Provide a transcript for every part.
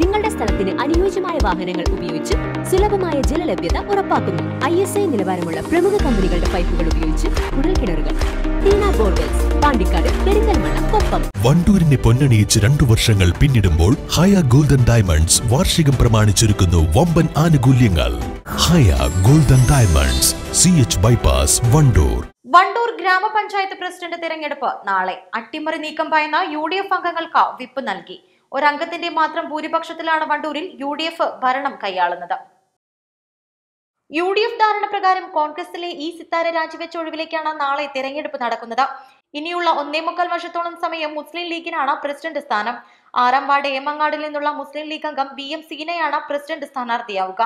നിങ്ങളുടെ സ്ഥലത്തിന് അനുയോജ്യമായ വാഹനങ്ങൾ ഉപയോഗിച്ച് സുലഭമായ ജലലഭ്യത ഉറപ്പാക്കുന്നു. ഐ എസ് ഐ നിലവാരമുള്ള പ്രമുഖ കമ്പനികളുടെ പൈപ്പുകൾ ഉപയോഗിച്ച് കുഴൽക്കിണറുകൾ ടീന ബോർവെൽസ് പാണ്ടിക്കാട് പെരിന്തൽമണ്ണ കൊപ്പം. വണ്ടൂരിനെ പൊന്നണിയിച്ച് രണ്ടു വർഷങ്ങൾ പിന്നിടുമ്പോൾ ഹയ ഗോൾഡൻ ഡയമണ്ട്സ് വാർഷികം പ്രമാണിച്ചൊരുക്കുന്നു വമ്പൻ ആനുകൂല്യങ്ങൾ. Haya golden diamonds C H bypass Wandoor. Wandoor grama panchayat president തിരഞ്ഞെടുപ്പ് നാളെ അട്ടിമറി നീക്കം ഭയന്ന യു ഡി എഫ് അംഗങ്ങൾക്ക് വിപ്പ് നൽകി. ഒരംഗത്തിന്റെ മാത്രം ഭൂരിപക്ഷത്തിലാണ് വണ്ടൂരിൽ യു ഭരണം കൈയാളുന്നത്. യു ഡി എഫ് ധാരണ പ്രകാരം കോൺഗ്രസിലെ ഈ സിത്താര രാജിവെച്ച ഒഴിവിലേക്കാണ് നാളെ തിരഞ്ഞെടുപ്പ് നടക്കുന്നത്. ഇനിയുള്ള ഒന്നേ മുക്കാൽ വർഷത്തോളം സമയം മുസ്ലിം ലീഗിനാണ് പ്രസിഡന്റ് സ്ഥാനം. ആറാം വാർഡ് ഏമങ്ങാടിൽ നിന്നുള്ള മുസ്ലിം ലീഗ് അംഗം ബി എം സീനയാണ് പ്രസിഡന്റ് സ്ഥാനാർത്ഥിയാവുക.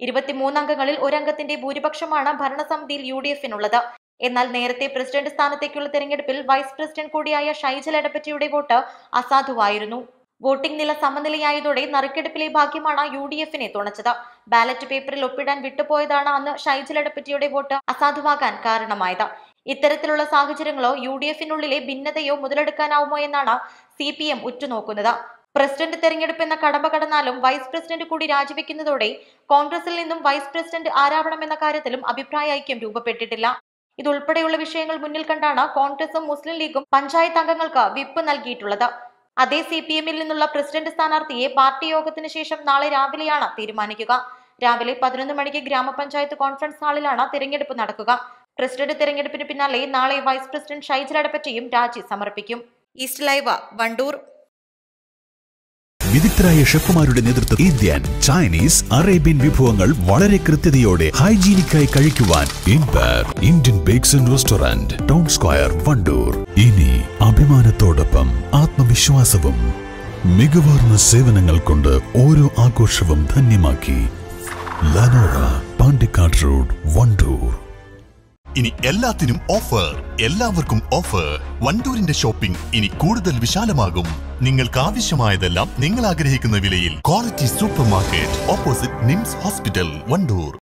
ഇരുപത്തിമൂന്ന് അംഗങ്ങളിൽ ഒരംഗത്തിന്റെ ഭൂരിപക്ഷമാണ് ഭരണസമിതിയിൽ യു ഡി എഫിനുള്ളത്. എന്നാൽ നേരത്തെ പ്രസിഡന്റ് സ്ഥാനത്തേക്കുള്ള തെരഞ്ഞെടുപ്പിൽ വൈസ് പ്രസിഡന്റ് കൂടിയായ ഷൈജൽ എടപ്പറ്റിയുടെ വോട്ട് അസാധുവായിരുന്നു. വോട്ടിംഗ് നില സമനിലയായതോടെ നറുക്കെടുപ്പിലെ ഭാഗ്യമാണ് യു ഡി എഫിനെ തുണച്ചത്. ബാലറ്റ് പേപ്പറിൽ ഒപ്പിടാൻ വിട്ടുപോയതാണ് അന്ന് ഷൈജൽ എടപ്പറ്റിയുടെ വോട്ട് അസാധുവാകാൻ കാരണമായത്. ഇത്തരത്തിലുള്ള സാഹചര്യങ്ങളോ യു ഡി എഫിനുള്ളിലെ ഭിന്നതയോ മുതലെടുക്കാനാവുമോ എന്നാണ് സി പി എം ഉറ്റുനോക്കുന്നത്. പ്രസിഡന്റ് തെരഞ്ഞെടുപ്പ് എന്ന കടമ്പ കടന്നാലും വൈസ് പ്രസിഡന്റ് കൂടി രാജിവെക്കുന്നതോടെ കോൺഗ്രസിൽ നിന്നും വൈസ് പ്രസിഡന്റ് ആരാവണം എന്ന കാര്യത്തിലും അഭിപ്രായ ഐക്യം രൂപപ്പെട്ടിട്ടില്ല. ഇതുൾപ്പെടെയുള്ള വിഷയങ്ങൾ മുന്നിൽ കണ്ടാണ് കോൺഗ്രസും മുസ്ലിം ലീഗും പഞ്ചായത്ത് അംഗങ്ങൾക്ക് വിപ്പ് നൽകിയിട്ടുള്ളത്. അതേ സി പി എമ്മിൽ നിന്നുള്ള പ്രസിഡന്റ് സ്ഥാനാർത്ഥിയെ പാർട്ടി യോഗത്തിന് ശേഷം നാളെ രാവിലെയാണ് തീരുമാനിക്കുക. രാവിലെ പതിനൊന്ന് മണിക്ക് ഗ്രാമപഞ്ചായത്ത് കോൺഫറൻസ് ഹാളിലാണ് തിരഞ്ഞെടുപ്പ് നടക്കുക. പ്രസിഡന്റ് തിരഞ്ഞെടുപ്പിന് പിന്നാലെ നാളെ വൈസ് പ്രസിഡന്റ് ഷൈജൽ അടപ്പറ്റയും രാജി സമർപ്പിക്കും. East Live Wandoor. വിദഗ്ധരായ ഷെഫുമാരുടെ നേതൃത്വം ഇന്ത്യൻ ചൈനീസ് അറേബ്യൻ വിഭവങ്ങൾ വളരെ കൃത്യതയോടെ ഹൈജീനിക്കായി കഴിക്കുവാൻ ഇൻബർ Indian bakes and restaurant town square Wandoor. അഭിമാനത്തോടൊപ്പം ആത്മവിശ്വാസവും മികവാർന്ന സേവനങ്ങൾ കൊണ്ട് ഓരോ ആഘോഷവും ധന്യമാക്കി ലനോറ പാണ്ടിക്കാട് റോഡ് വണ്ടൂർ. ഇനി എല്ലാത്തിനും ഓഫർ എല്ലാവർക്കും ഓഫർ വണ്ടൂരിന്റെ ഷോപ്പിംഗ് ഇനി കൂടുതൽ വിശാലമാകും. നിങ്ങൾക്ക് ആവശ്യമായതെല്ലാം നിങ്ങൾ ആഗ്രഹിക്കുന്ന വിലയിൽ. Quality supermarket opposite NIMS hospital Wandoor.